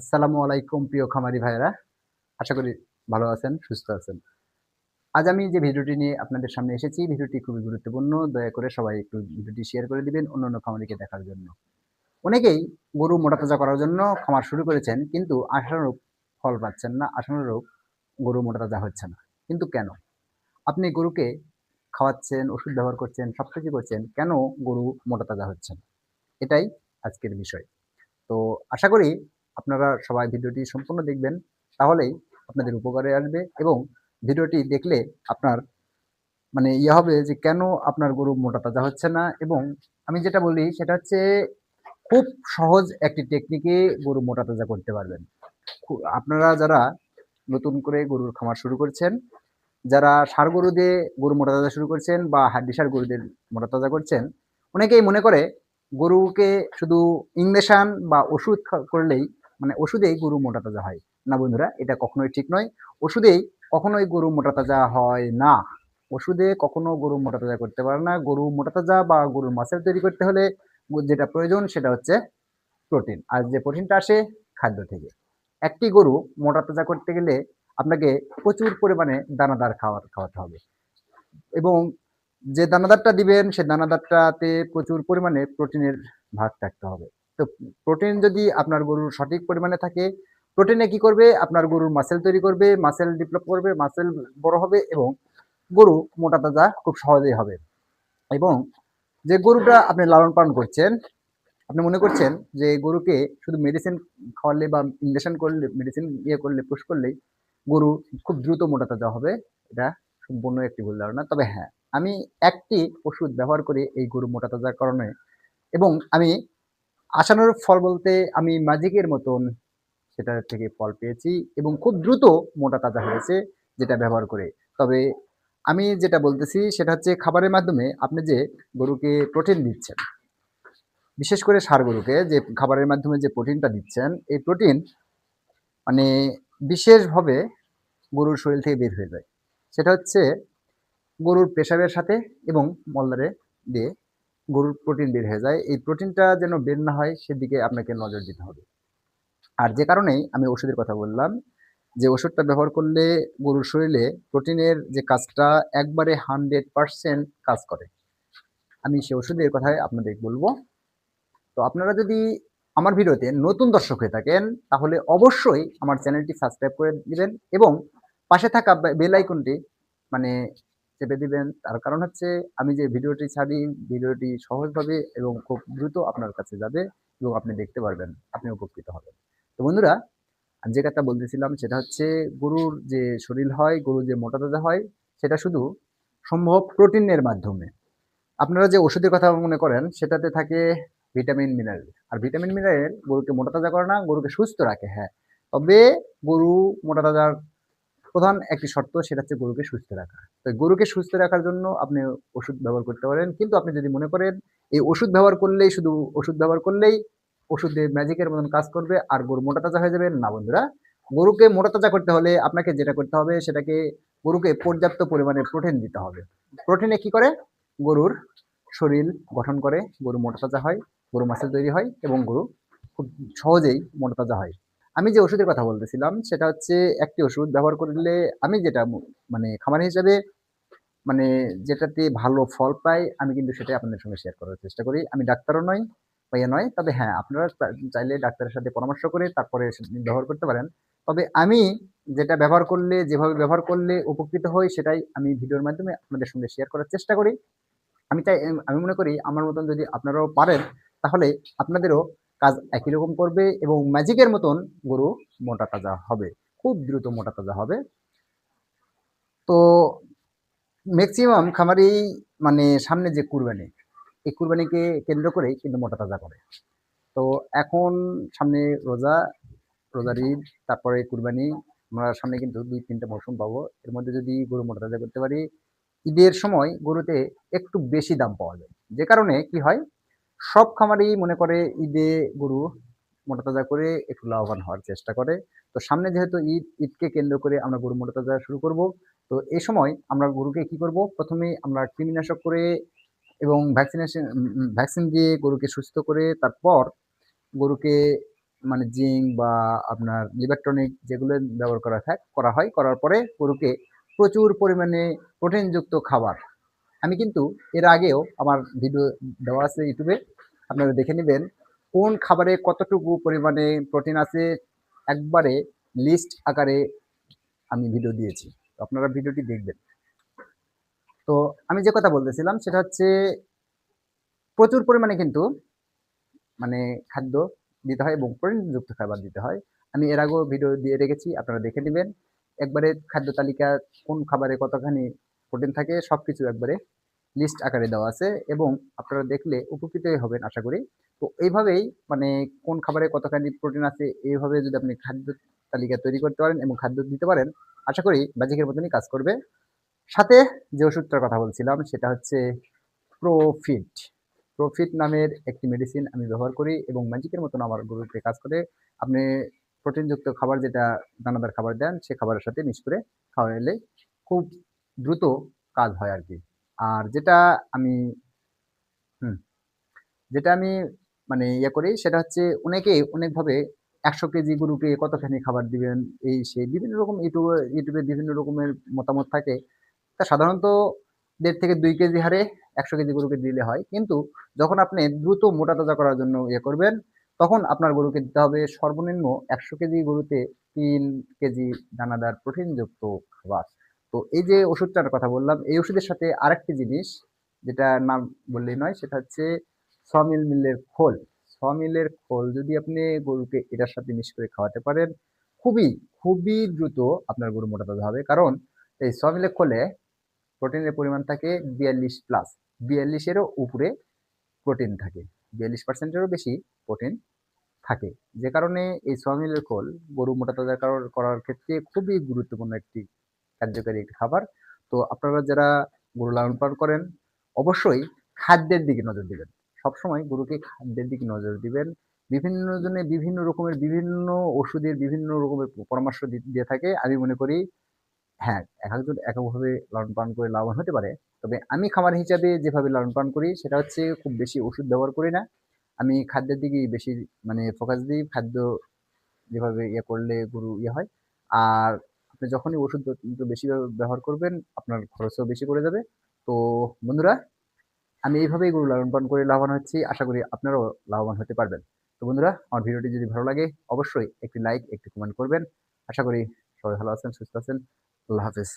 আসসালামু আলাইকুম, প্রিয় খামারি ভাইয়েরা। আশা করি ভালো আছেন, সুস্থ আছেন। আজ আমি যে ভিডিওটি নিয়ে আপনাদের সামনে এসেছি, ভিডিওটি খুবই গুরুত্বপূর্ণ। দয়া করে সবাই একটু ভিডিওটি শেয়ার করে দিবেন অন্য অন্য খামারিকে দেখার জন্য। অনেকেই গরু মোটা তাজা করার জন্য খামার শুরু করেছেন, কিন্তু আশানুরূপ ফল পাচ্ছেন না, আশানুরূপ গরু মোটা তাজা হচ্ছে না। কিন্তু কেন? আপনি গরুকে খাওয়াচ্ছেন, ওষুধ ব্যবহার করছেন সব কিছু করছেন, কেন গরু মোটা তাজা হচ্ছে না? এটাই আজকের বিষয়। তো আশা করি আপনারা সবাই ভিডিওটি সম্পূর্ণ দেখবেন, তাহলেই আপনাদের উপকারে আসবে এবং ভিডিওটি দেখলে আপনার মানে ইয়ে হবে যে কেন আপনার গরু মোটা তাজা হচ্ছে না এবং আমি যেটা বলি সেটা হচ্ছে খুব সহজ একটি টেকনিকে গরু মোটা তাজা করতে পারবেন। আপনারা যারা নতুন করে গরুর খামার শুরু করছেন, যারা ষাড় গরু দিয়ে গরু মোটা তাজা শুরু করছেন বা হাড্ডি ষাড় গরুদের মোটা তাজা করছেন, অনেকেই মনে করে গরুকে শুধু ইঞ্জেকশন বা ওষুধ করলেই মানে ওষুধেই গরু মোটা তাজা হয়। না বন্ধুরা, এটা কখনোই ঠিক নয়। ওষুধেই কখনোই গরু মোটা তাজা হয় না। ওষুধে কখনো গরু মোটা তাজা করতে পারে না। গরু মোটা তাজা বা গরুর মাছের তৈরি করতে হলে যেটা প্রয়োজন সেটা হচ্ছে প্রোটিন। আর যে প্রোটিনটা আসে খাদ্য থেকে। একটি গরু মোটা তাজা করতে গেলে আপনাকে প্রচুর পরিমাণে দানাদার খাবার খাওয়াতে হবে। এবং যে দানাদারটা দিবেন, সে দানাদারটাতে প্রচুর পরিমাণে প্রোটিনের ভাগ থাকতে হবে। তো প্রোটিন যদি আপনার গরুর সঠিক পরিমাণে থাকে প্রোটিনে কি করবে? আপনার গরুর মাসেল তৈরি করবে মাসেল ডেভেলপ করবে মাসেল বড় হবে এবং গরু মোটা তাজা খুব সহজেই হবে। এবং যে গরুটা আপনি লালন পালন করছেন, আপনি মনে করছেন যে গরুকে শুধু মেডিসিন খাওয়ালে বা ইঞ্জেকশন করলে মেডিসিন ইয়ে করলে পুশ করলেই গরু খুব দ্রুত মোটা তাজা হবে, এটা সম্পূর্ণ একটি ভুল ধারণা। তবে হ্যাঁ আমি একটি ওষুধ ব্যবহার করে এই গরু মোটা তাজার কারণে এবং আমি আশানুরূপ ফল বলতে আমি ম্যাজিকের মতন সেটা থেকে ফল পেয়েছি এবং খুব দ্রুত মোটা তাজা হয়েছে যেটা ব্যবহার করে। তবে আমি যেটা বলতেছি সেটা হচ্ছে খাবারের মাধ্যমে আপনি যে গরুকে প্রোটিন দিচ্ছেন, বিশেষ করে ষাঁড় গরুকে যে খাবারের মাধ্যমে যে প্রোটিনটা দিচ্ছেন, এই প্রোটিন মানে বিশেষভাবে গরুর শরীর থেকে বের হয়ে যায়। সেটা হচ্ছে গরুর পেশাবের সাথে এবং মলদারে দিয়ে গরুর প্রোটিন বের হয়ে যায়। এই প্রোটিনটা যেন বের না হয়, সেদিকে আপনাকে নজর দিতে হবে। আর যে কারণেই আমি ওষুধের কথা বললাম, যে ওষুধটা ব্যবহার করলে গরুর শরীরে প্রোটিনের যে কাজটা একবারে হান্ড্রেড পারসেন্ট কাজ করে। আমি সে ওষুধের কথাই আপনাদের বলব। তো আপনারা যদি আমার ভিডিওতে নতুন দর্শক হয়ে থাকেন, তাহলে অবশ্যই আমার চ্যানেলটি সাবস্ক্রাইব করে দিবেন এবং পাশে থাকা বেল আইকনটি মানে চেপে দিবেন। তার কারণ হচ্ছে আমি যে ভিডিওটি ছাড়ি, ভিডিওটি সহজভাবে এবং খুব দ্রুত আপনার কাছে যাবে এবং আপনি দেখতে পারবেন, আপনি উপকৃত হবেন। তো বন্ধুরা, আমি যে কথা বলতেছিলাম সেটা হচ্ছে গরুর যে শরীর হয়, গরুর যে মোটা তাজা হয়, সেটা শুধু সম্ভব প্রোটিনের মাধ্যমে। আপনারা যে ওষুধের কথা মনে করেন, সেটাতে থাকে ভিটামিন, মিনারেল। আর ভিটামিন, মিনারেল গরুকে মোটা তাজা করে না, গরুকে সুস্থ রাখে হ্যাঁ। তবে গরু মোটা তাজার প্রধান একটি শর্ত সেটা হচ্ছে গরুকে সুস্থ রাখা। তো গরুকে সুস্থ রাখার জন্য আপনি ওষুধ ব্যবহার করতে পারেন। কিন্তু আপনি যদি মনে করেন এই ওষুধ ব্যবহার করলেই শুধু ওষুধ ব্যবহার করলেই ওষুধে ম্যাজিকের মতন কাজ করবে আর গরু মোটা তাজা হয়ে যাবে। না বন্ধুরা, গরুকে মোটা তাজা করতে হলে আপনাকে যেটা করতে হবে সেটাকে গরুকে পর্যাপ্ত পরিমাণে প্রোটিন দিতে হবে। প্রোটিনে কি করে? গরুর শরীর গঠন করে। গরু মোটা তাজা হয়, গরু মাসেল তৈরি হয় এবং গরু খুব সহজেই মোটা তাজা হয়। আমি যে ওষুধের কথা বলতেছিলাম, সেটা হচ্ছে একটি ওষুধ ব্যবহার করলে আমি যেটা মানে খামার হিসাবে মানে যেটাতে ভালো ফল পাই, আমি কিন্তু সেটাই আপনাদের সঙ্গে শেয়ার করার চেষ্টা করি। আমি ডাক্তারও নয় বা ইয়ে নয়, তবে হ্যাঁ আপনারা চাইলে ডাক্তারের সাথে পরামর্শ করে তারপরে ব্যবহার করতে পারেন। তবে আমি যেটা ব্যবহার করলে, যেভাবে ব্যবহার করলে উপকৃত হই, সেটাই আমি ভিডিওর মাধ্যমে আপনাদের সঙ্গে শেয়ার করার চেষ্টা করি। আমি চাই, আমি মনে করি, আমার মতন যদি আপনারাও পারেন, তাহলে আপনাদেরও কাজ একই রকম করবে এবং ম্যাজিকের মতন গরু মোটা তাজা হবে। খুব দ্রুত মোটা তাজা হবে। তো ম্যাক্সিমাম খামারি মানে সামনে যে কুরবানি, এই কুরবানিকে কেন্দ্র করেই কিন্তু মোটা তাজা করে। তো এখন সামনে রোজা, রোজার ঈদ, তারপরে কুরবানি, আমরা সামনে কিন্তু দুই, তিনটা মৌসুম পাবো। এর মধ্যে যদি গরু মোটা তাজা করতে পারি, ঈদের সময় গরুতে একটু বেশি দাম পাওয়া যায়। যে কারণে কি হয় সব খামারই মনে করে ঈদে গরু মোটা তাজা করে একটু লাভবান হওয়ার চেষ্টা করে। তো সামনে যেহেতু ঈদ, ঈদকে কেন্দ্র করে আমরা গরু মোটা তাজা শুরু করব, তো এই সময় আমরা গরুকে কি করব? প্রথমে আমরা কৃমিনাশক করে এবং ভ্যাকসিনেশন ভ্যাকসিন দিয়ে গরুকে সুস্থ করে তারপর গরুকে মানে জিঙ্ক বা আপনার টনিক যেগুলো ব্যবহার করা থাক, করা হয়, করার পরে গরুকে প্রচুর পরিমাণে প্রোটিনযুক্ত খাবার আমি কিন্তু এর আগেও আমার ভিডিও দেওয়া আছে ইউটিউবে আপনারা দেখে নেবেন কোন খাবারে কতটুকু পরিমাণে প্রোটিন আছে। একবারে লিস্ট আকারে আমি ভিডিও দিয়েছি। আপনারা ভিডিওটি দেখবেন। তো আমি যে কথা বলতেছিলাম সেটা হচ্ছে প্রচুর পরিমাণে কিন্তু মানে খাদ্য দিতে হয় এবং প্রোটিনযুক্ত খাবার দিতে হয়। আমি এর আগেও ভিডিও দিয়ে রেখেছি, আপনারা দেখে নেবেন। একবারে খাদ্য তালিকা কোন খাবারে কতখানি প্রোটিন থাকে সব কিছু একবারে লিস্ট আকারে দেওয়া আছে এবং আপনারা দেখলে উপকৃতই হবেন, আশা করি। তো এইভাবেই মানে কোন খাবারে কতখানি প্রোটিন আছে, এইভাবে যদি আপনি খাদ্য তালিকা তৈরি করতে পারেন এবং খাদ্য দিতে পারেন, আশা করি ম্যাজিকের মতনই কাজ করবে। সাথে যে ওষুধটার কথা বলছিলাম, সেটা হচ্ছে প্রোফিট প্রোফিট নামের একটি মেডিসিন আমি ব্যবহার করি এবং ম্যাজিকের মতন আমার গরুতে কাজ করে। আপনি প্রোটিনযুক্ত খাবার যেটা দানাদার খাবার দেন, সে খাবারের সাথে মিক্স করে খাওয়াইলে খুব দ্রুত কাজ হয় আর কি। আর যেটা আমি, হুম, যেটা আমি মানে ইয়ে করি সেটা হচ্ছে অনেকেই অনেকভাবে একশো কেজি গরুকে কতখানি খাবার দিবেন, এই সেই বিভিন্ন রকম ইউটিউবে ইউটিউবে বিভিন্ন রকমের মতামত থাকে। তা সাধারণত দেড় থেকে দুই কেজি হারে একশো কেজি গরুকে দিলে হয়। কিন্তু যখন আপনি দ্রুত মোটা তাজা করার জন্য ইয়ে করবেন, তখন আপনার গরুকে দিতে হবে সর্বনিম্ন একশো কেজি গরুতে তিন কেজি দানাদার প্রোটিনযুক্ত খাবার তো এই যে ওষুধটার কথা বললাম, এই ওষুধের সাথে আরেকটি জিনিস যেটা নাম বললেই নয়, সেটা হচ্ছে সমিল মিলের খোল। সমিলের খোল যদি আপনি গরুকে এটার সাথে মিশ করে খাওয়াতে পারেন, খুবই খুবই দ্রুত আপনার গরু মোটা তাজা হবে। কারণ এই সমিলের খোলে প্রোটিনের পরিমাণ থাকে বিয়াল্লিশ প্লাস বিয়াল্লিশেরও উপরে প্রোটিন থাকে। বিয়াল্লিশ পার্সেন্টেরও বেশি প্রোটিন থাকে। যে কারণে এই সোয়ামিলের খোল গরু মোটা তাজা করার ক্ষেত্রে খুবই গুরুত্বপূর্ণ একটি কার্যকারী একটি খাবার। তো আপনারা যারা গরু লালন পালন করেন, অবশ্যই খাদ্যের দিকে নজর দিবেন। সবসময় গরুকে খাদ্যের দিকে নজর দিবেন। বিভিন্ন জনে বিভিন্ন রকমের, বিভিন্ন ওষুধের বিভিন্ন রকমের পরামর্শ দিয়ে থাকে। আমি মনে করি হ্যাঁ এক একজন এককভাবে লালন পালন করে লাভবান হতে পারে। তবে আমি খামার হিসাবে যেভাবে লালন পালন করি, সেটা হচ্ছে খুব বেশি ওষুধ ব্যবহার করি না। আমি খাদ্যের দিকেই বেশি মানে ফোকাস দিই। খাদ্য যেভাবে ইয়ে করলে গরু ইয়ে হয়। আর আপনি যখনই ওষুধ একটু বেশি ব্যবহার করবেন, আপনার খরচও বেশি করে যাবে। তো বন্ধুরা, আমি এইভাবেই গরু লালন পালন করে লাভবান হচ্ছি। আশা করি আপনারাও লাভবান হতে পারবেন। তো বন্ধুরা, আমার ভিডিওটি যদি ভালো লাগে, অবশ্যই একটি লাইক, একটি কমেন্ট করবেন। আশা করি সবাই ভালো আছেন, সুস্থ আছেন। আল্লাহ হাফেজ।